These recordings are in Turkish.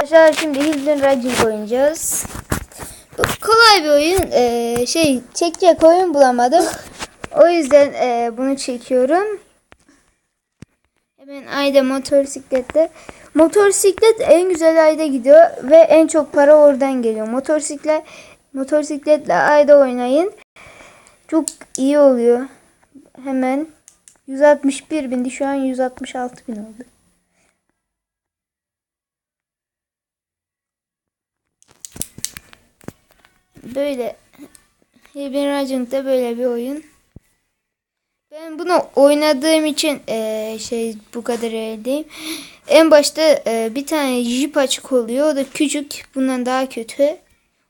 Arkadaşlar şimdi Hidden Raging oynayacağız. Kolay bir oyun. Ee, şey çekecek oyun bulamadım. O yüzden e, bunu çekiyorum. Hemen ayda motosiklette. Motosiklet en güzel ayda gidiyor ve en çok para oradan geliyor. Motosiklet motosikletle ayda oynayın. Çok iyi oluyor. Hemen 161 bindi. Şu an 166 bin oldu. Böyle Hidden Raging'de böyle bir oyun. Ben bunu oynadığım için eee, şey bu kadar elde En başta eee, bir tane jip açık oluyor. O da küçük. Bundan daha kötü.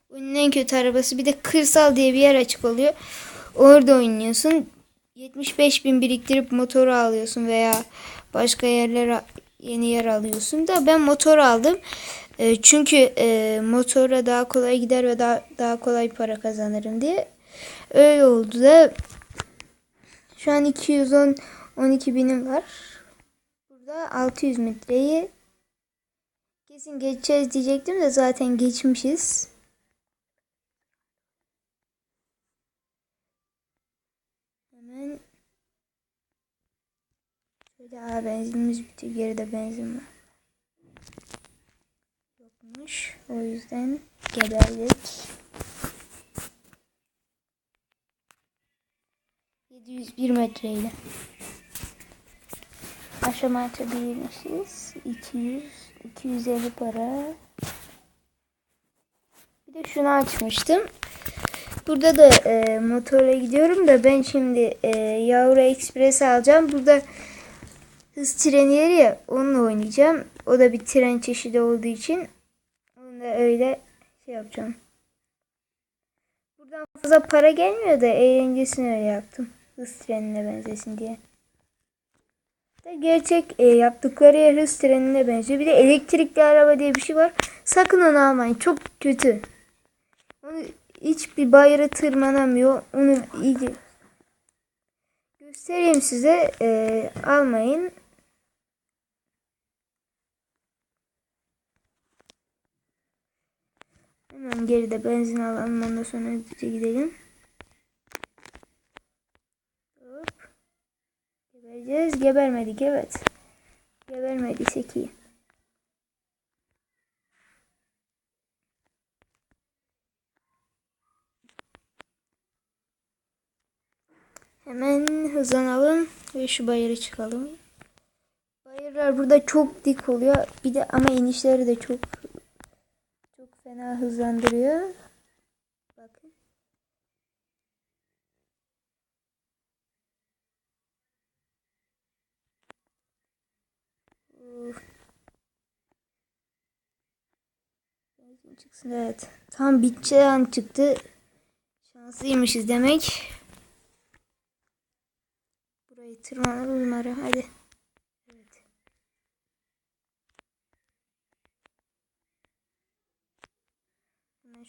Oyunun en kötü arabası. Bir de kırsal diye bir yer açık oluyor. Orada oynuyorsun. 75 bin biriktirip motoru alıyorsun veya başka yerlere yeni yer alıyorsun da ben motor aldım. E, çünkü e, motora daha kolay gider ve daha, daha kolay para kazanırım diye. Öyle oldu da şu an 210 12 binim var. Burada 600 metreyi kesin geçeceğiz diyecektim de zaten geçmişiz. Hemen şöyle benzinimiz bitiyor. Geride benzin var. Yokmuş. O yüzden geberdik. 701 metreyle. Aşama açabilirmişiz. 200, 250 para. Bir de şunu açmıştım. Burada da e, motorla gidiyorum da ben şimdi e, Yavru Express alacağım. Burada hız treni yeri ya onunla oynayacağım. O da bir tren çeşidi olduğu için öyle şey yapacağım. Buradan fazla para gelmiyor da eğlencesini öyle yaptım. Hız trenine benzesin diye. Da gerçek e, yaptıkları yer hız trenine benziyor. Bir de elektrikli araba diye bir şey var. Sakın onu almayın. Çok kötü. Onu hiçbir bayıra tırmanamıyor. Onu iyice göstereyim size. E, almayın. Hemen geride benzin alalım. Ondan sonra hızlıca gidelim. Hop. Gebereceğiz. Gebermedik evet. Gebermediysek iyi. Hemen hızlanalım ve şu bayırı çıkalım. Bayırlar burada çok dik oluyor. Bir de ama inişleri de çok fena hızlandırıyor. Bakın. Uf. Benzin çıksın evet. Tam biteceği an çıktı. Şanslıymışız demek. Burayı tırmanalım umarım. Hadi.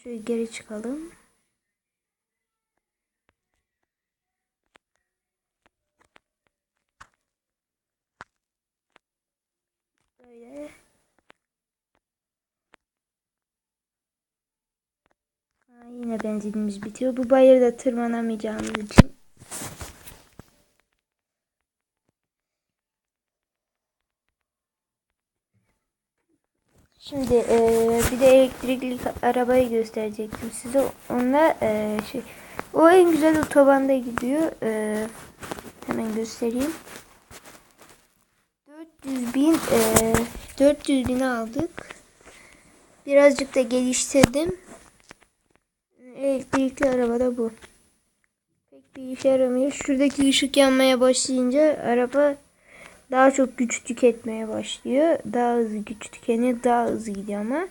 Şöyle geri çıkalım. Böyle. Aa, yine benzinimiz bitiyor. Bu bayırda tırmanamayacağımız için. Şimdi eee, bir de elektrikli arabayı gösterecektim size. Onunla eee, şey, o en güzel otobanda gidiyor. Eee, hemen göstereyim. 400 bin eee 400 bin aldık. Birazcık da geliştirdim. Elektrikli araba da bu. Pek bir işe yaramıyor. Şuradaki ışık yanmaya başlayınca araba daha çok güç tüketmeye başlıyor. Daha hızlı güç tükeniyor. Daha hızlı gidiyor ama.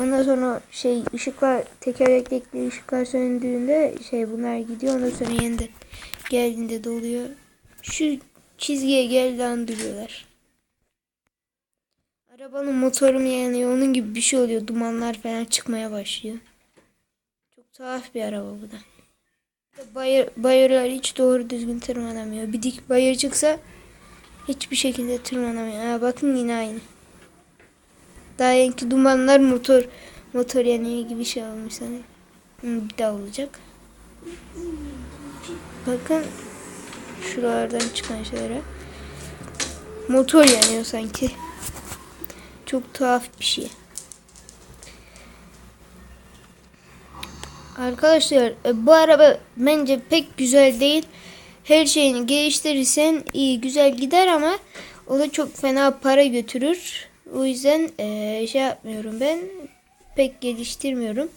Ondan sonra şey ışıklar tekerlekli ışıklar söndüğünde şey bunlar gidiyor. Ondan sonra yeniden geldiğinde doluyor. Şu çizgiye geldiğinde duruyorlar. Arabanın motoru mu yanıyor? Onun gibi bir şey oluyor. Dumanlar falan çıkmaya başlıyor. Çok tuhaf bir araba bu da. Bayır, bayırlar hiç doğru düzgün tırmanamıyor. Bir dik bayır çıksa hiçbir şekilde tırmanamıyor. Ha, bakın yine aynı. Daha yenki dumanlar motor motor yanıyor gibi şey olmuş sanırım. Bir daha olacak. Bakın şuralardan çıkan şeylere. Motor yanıyor sanki. Çok tuhaf bir şey. Arkadaşlar e, bu araba bence pek güzel değil. Her şeyini geliştirirsen iyi güzel gider ama o da çok fena para götürür. O yüzden e, şey yapmıyorum ben pek geliştirmiyorum.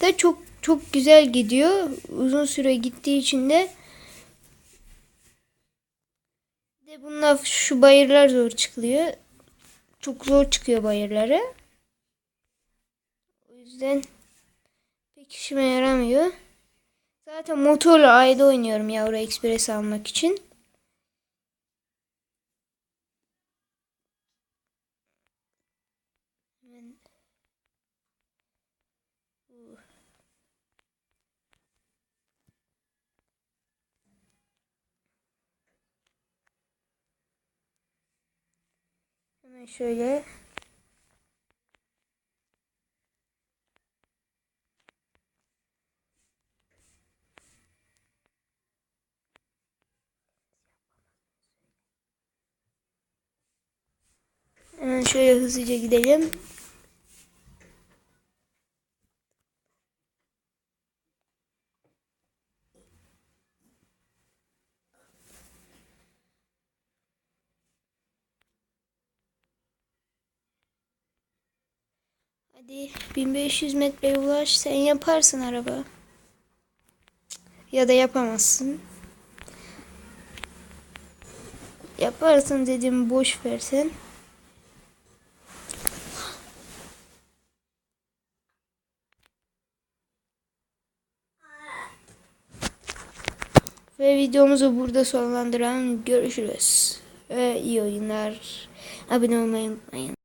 Da çok çok güzel gidiyor. Uzun süre gittiği için de de bunlar şu bayırlar zor çıkılıyor. Çok zor çıkıyor bayırları. O yüzden pek işime yaramıyor. Zaten motorla ayda oynuyorum Yavru Express almak için. Hemen- şöyle Hemen şöyle hızlıca gidelim. Hadi 1500 metreye ulaş. Sen yaparsın araba. Ya da yapamazsın. Yaparsın dedim boş versen. Ve videomuzu burada sonlandıralım. Görüşürüz. Ve iyi oyunlar. Abone olmayı unutmayın.